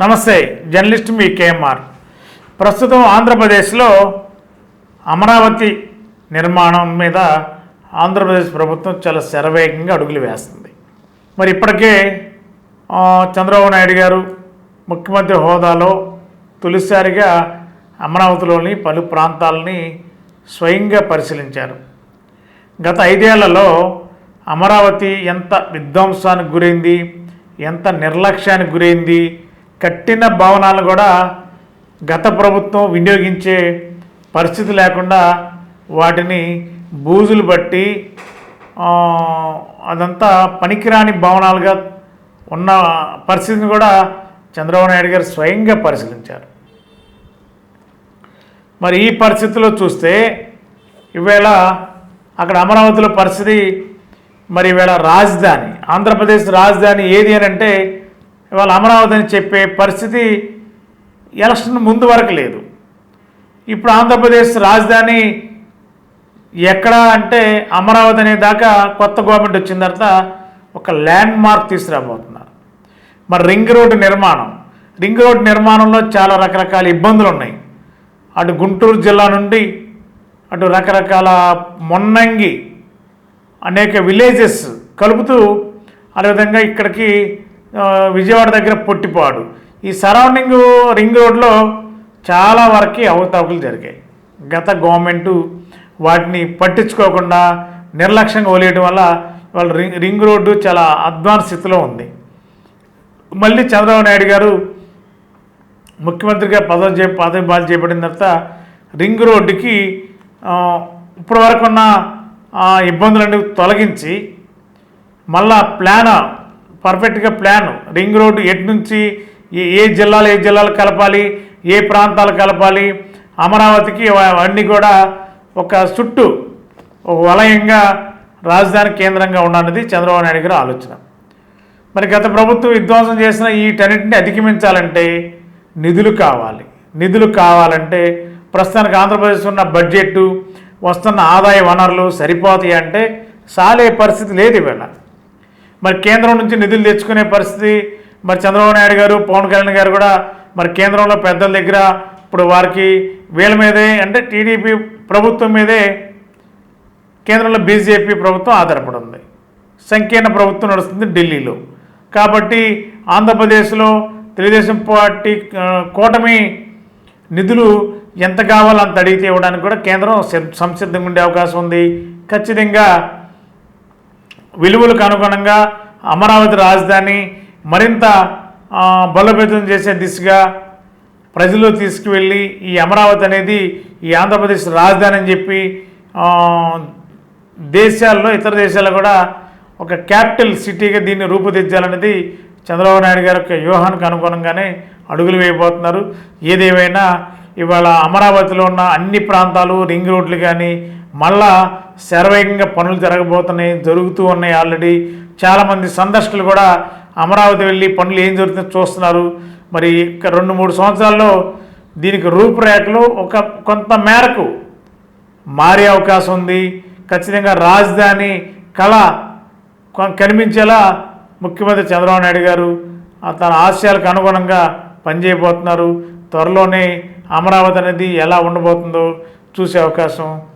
నమస్తే జర్నలిస్ట్ మీ కేఎంఆర్. ప్రస్తుతం ఆంధ్రప్రదేశ్లో అమరావతి నిర్మాణం మీద ఆంధ్రప్రదేశ్ ప్రభుత్వం చాలా శరవేగంగా అడుగులు వేస్తుంది. మరి ఇప్పటికే చంద్రబాబు నాయుడు గారు ముఖ్యమంత్రి హోదాలో తొలిసారిగా అమరావతిలోని పలు ప్రాంతాలని స్వయంగా పరిశీలించారు. గత ఐదేళ్ళలో అమరావతి ఎంత విధ్వంసానికి గురైంది ఎంత నిర్లక్ష్యానికి గురైంది కట్టిన భవనాలు కూడా గత ప్రభుత్వం వినియోగించే పరిస్థితి లేకుండా వాటిని బూజులు బట్టి అదంతా పనికిరాని భవనాలుగా ఉన్న పరిస్థితిని కూడా చంద్రబాబు నాయుడు గారు స్వయంగా పరిశీలించారు. మరి ఈ పరిస్థితిలో చూస్తే ఈవేళ అక్కడ అమరావతిలో పరిస్థితి మరి ఈవేళ రాజధాని ఆంధ్రప్రదేశ్ రాజధాని ఏది అని అంటే ఇవాళ అమరావతి అని చెప్పే పరిస్థితి ఎలక్షన్ ముందు వరకు లేదు. ఇప్పుడు ఆంధ్రప్రదేశ్ రాజధాని ఎక్కడ అంటే అమరావతి అనే దాకా కొత్త గవర్నమెంట్ వచ్చిన తర్వాత ఒక ల్యాండ్ మార్క్ తీసుకురాబోతున్నారు. మరి రింగ్ రోడ్డు నిర్మాణం. రింగ్ రోడ్డు నిర్మాణంలో చాలా రకరకాల ఇబ్బందులు ఉన్నాయి. అటు గుంటూరు జిల్లా నుండి అటు రకరకాల మొన్నంగి అనేక విలేజెస్ కలుపుతూ అదేవిధంగా ఇక్కడికి విజయవాడ దగ్గర పొట్టిపాడు. ఈ సరౌండింగ్ రింగ్ రోడ్లో చాలా వరకు అవకతవకలు జరిగాయి. గత గవర్నమెంటు వాటిని పట్టించుకోకుండా నిర్లక్ష్యంగా వదిలేయడం వల్ల వాళ్ళ రింగ్ రింగ్ రోడ్డు చాలా అడ్వాన్స్ స్థితిలో ఉంది. మళ్ళీ చంద్రబాబు నాయుడు గారు ముఖ్యమంత్రిగా పదవి చే పదవి బాధ చేపట్టిన తర్వాత రింగ్ రోడ్డుకి ఇప్పటి వరకు ఉన్న ఇబ్బందులన్నీ తొలగించి మళ్ళా ప్లాన్ పర్ఫెక్ట్గా ప్లాన్. రింగ్ రోడ్డు ఎటు నుంచి ఏ- ఏ జిల్లాలు ఏ జిల్లాలు కలపాలి ఏ ప్రాంతాలు కలపాలి అమరావతికి అవన్నీ కూడా ఒక చుట్టూ ఒక వలయంగా రాజధాని కేంద్రంగా ఉండాలన్నది చంద్రబాబు నాయుడు గారి ఆలోచన. మరి గత ప్రభుత్వం విధ్వంసం చేసిన వీటన్నిటిని అధిగమించాలంటే నిధులు కావాలి. నిధులు కావాలంటే ప్రస్తుతానికి ఆంధ్రప్రదేశ్ ఉన్న బడ్జెట్ వస్తున్న ఆదాయ వనరులు సరిపోతాయి అంటే సాలే పరిస్థితి లేదు ఇవాళ. మరి కేంద్రం నుంచి నిధులు తెచ్చుకునే పరిస్థితి మరి చంద్రబాబు నాయుడు గారు పవన్ కళ్యాణ్ గారు కూడా మరి కేంద్రంలో పెద్దల దగ్గర ఇప్పుడు వారికి వీళ్ళ మీదే అంటే టీడీపీ ప్రభుత్వం మీదే కేంద్రంలో బీజేపీ ప్రభుత్వం ఆధారపడి ఉంది. సంకీర్ణ ప్రభుత్వం నడుస్తుంది ఢిల్లీలో. కాబట్టి ఆంధ్రప్రదేశ్లో తెలుగుదేశం పార్టీ కూటమి నిధులు ఎంత కావాలో అంత అడిగితే ఇవ్వడానికి కూడా కేంద్రం సంసిద్ధంగా ఉండే అవకాశం ఉంది. ఖచ్చితంగా విలువలకు అనుగుణంగా అమరావతి రాజధాని మరింత బలోపేతం చేసే దిశగా ప్రజల్లో తీసుకువెళ్ళి ఈ అమరావతి అనేది ఈ ఆంధ్రప్రదేశ్ రాజధాని అని చెప్పి దేశాల్లో ఇతర దేశాల్లో కూడా ఒక క్యాపిటల్ సిటీగా దీన్ని రూపుదిద్దాలనేది చంద్రబాబు నాయుడు గారి యొక్క వ్యూహానికి అనుగుణంగానే అడుగులు వేయబోతున్నారు. ఏదేమైనా ఇవాళ అమరావతిలో ఉన్న అన్ని ప్రాంతాలు రింగ్ రోడ్లు కానీ మళ్ళా శరవేగంగా పనులు జరగబోతున్నాయి జరుగుతూ ఉన్నాయి ఆల్రెడీ చాలామంది సందర్శకులు కూడా అమరావతి వెళ్ళి పనులు ఏం జరుగుతుందో చూస్తున్నారు. మరి రెండు మూడు సంవత్సరాల్లో దీనికి రూపురేఖలు ఒక కొంత మేరకు మారే అవకాశం ఉంది. ఖచ్చితంగా రాజధాని కళ కనిపించేలా ముఖ్యమంత్రి చంద్రబాబు నాయుడు గారు తన ఆశయాలకు అనుగుణంగా పనిచేయబోతున్నారు. త్వరలోనే అమరావతి అనేది ఎలా ఉండబోతుందో చూసే అవకాశం